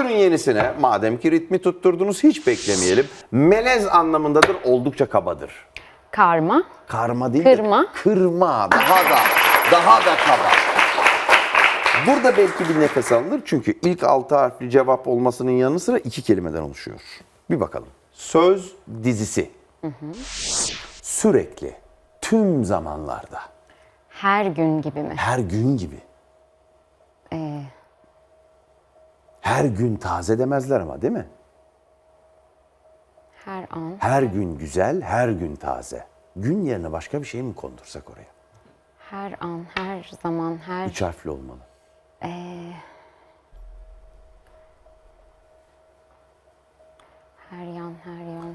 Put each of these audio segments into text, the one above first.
Buyurun yenisine. Madem ki ritmi tutturdunuz hiç beklemeyelim. Melez anlamındadır, oldukça kabadır. Karma. Karma değil de Kırma. Kırma. Daha da, daha da kaba. Burada belki bir nefes alınır çünkü ilk altı harfli cevap olmasının yanı sıra iki kelimeden oluşuyor. Bir bakalım. Söz dizisi. Sürekli, tüm zamanlarda, Her gün gibi mi? her gün gibi. Her gün taze demezler ama değil mi? Her an. Her gün güzel, her gün taze. Gün yerine başka bir şey mi kondursak oraya? Her an, her zaman, her... Üç harfli olmalı. Her yan, her yan.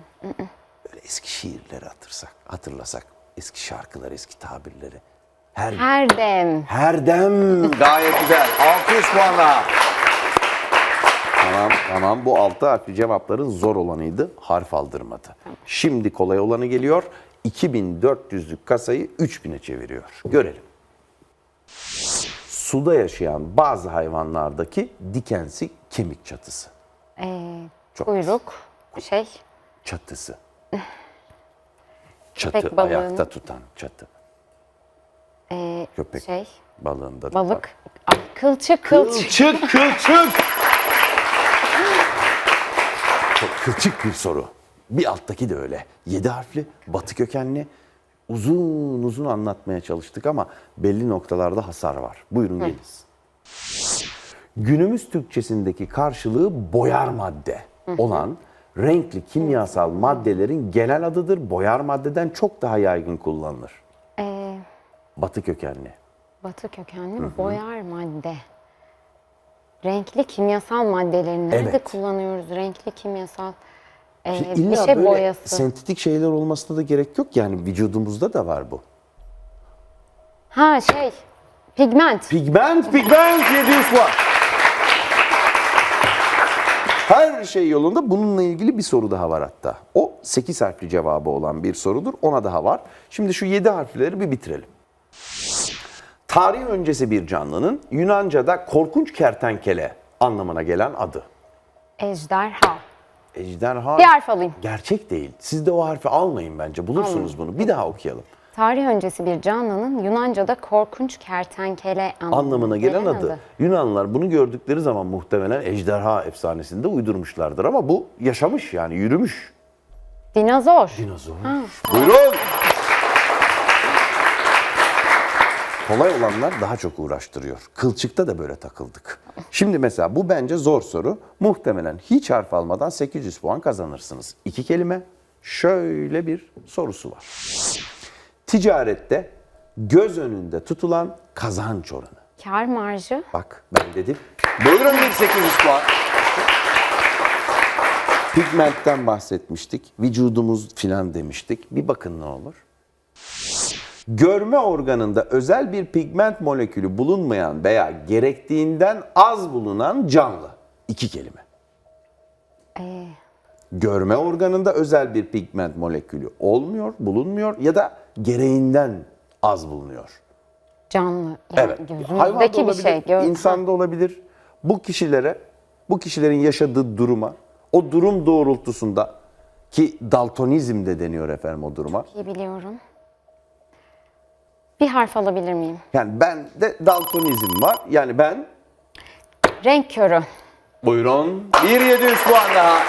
Böyle eski şiirleri hatırsak, hatırlasak, eski şarkılar, eski tabirleri. Her Her dem. her dem gayet güzel. 600 puan daha. Tamam, tamam. Bu altı harfli cevapların zor olanıydı. Harf aldırmadı. Şimdi kolay olanı geliyor. 2400'lük kasayı 3000'e çeviriyor. Görelim. Suda yaşayan bazı hayvanlardaki dikensi kemik çatısı. Ee, Çok kuyruk. Şey. Çatısı. Çatı Köpek balığının- ayakta tutan çatı. ee, Köpek Şey. balığında da Balık. Ay, kılçık, kılçık. Kılçık kılçık. Çok kılçık bir soru. Bir alttaki de öyle. Yedi harfli, batı kökenli. Uzun uzun anlatmaya çalıştık ama belli noktalarda hasar var. Buyurun geliniz. Günümüz Türkçesindeki karşılığı boyar madde olan renkli kimyasal maddelerin genel adıdır. Boyar maddeden çok daha yaygın kullanılır. Ee, Batı kökenli. batı kökenli boyar madde. Renkli kimyasal maddeleri nerede Evet. kullanıyoruz? Renkli kimyasal ee, Şimdi bir şey böyle boyası. sentetik şeyler olmasına da gerek yok yani vücudumuzda da var bu. Ha şey. Pigment. Pigment, pigment 700 puan. Her şey yolunda bununla ilgili bir soru daha var hatta. O 8 harfli cevabı olan bir sorudur. Ona daha var. Şimdi şu 7 harfleri bir bitirelim. Tarih öncesi bir canlının Yunanca'da korkunç kertenkele anlamına gelen adı. Ejderha. Ejderha Bir harf alayım. gerçek değil. Siz de o harfi almayın bence. Bulursunuz bunu. Bir daha okuyalım. Tarih öncesi bir canlının Yunanca'da korkunç kertenkele anlamına, anlamına gelen adı. Yunanlılar bunu gördükleri zaman muhtemelen ejderha efsanesinde uydurmuşlardır ama bu yaşamış yani yürümüş. Dinozor. Dinozor. Buyurun. Kolay olanlar daha çok uğraştırıyor. Kılçıkta da böyle takıldık. Şimdi mesela bu bence zor soru. Muhtemelen hiç harf almadan 800 puan kazanırsınız. İki kelime. Şöyle bir sorusu var. Ticarette göz önünde tutulan kazanç oranı. Kar marjı. Bak ben dedim. Buyurun bir 800 puan. Pigmentten bahsetmiştik. Vücudumuz filan demiştik. Bir bakın ne olur. Görme organında özel bir pigment molekülü bulunmayan veya gerektiğinden az bulunan canlı. İki kelime. Ee, Görme organında özel bir pigment molekülü olmuyor, bulunmuyor ya da gereğinden az bulunuyor. canlı. Yani Evet. Gözümüzdeki Hayvanda bir şey. Gö- insanda olabilir. Bu kişilere, bu kişilerin yaşadığı duruma, o durum doğrultusunda ki daltonizm de deniyor efendim o duruma. İyi biliyorum. Bir harf alabilir miyim? Yani ben de daltonizm var. Yani ben Renk körü. buyurun 1700 puan daha.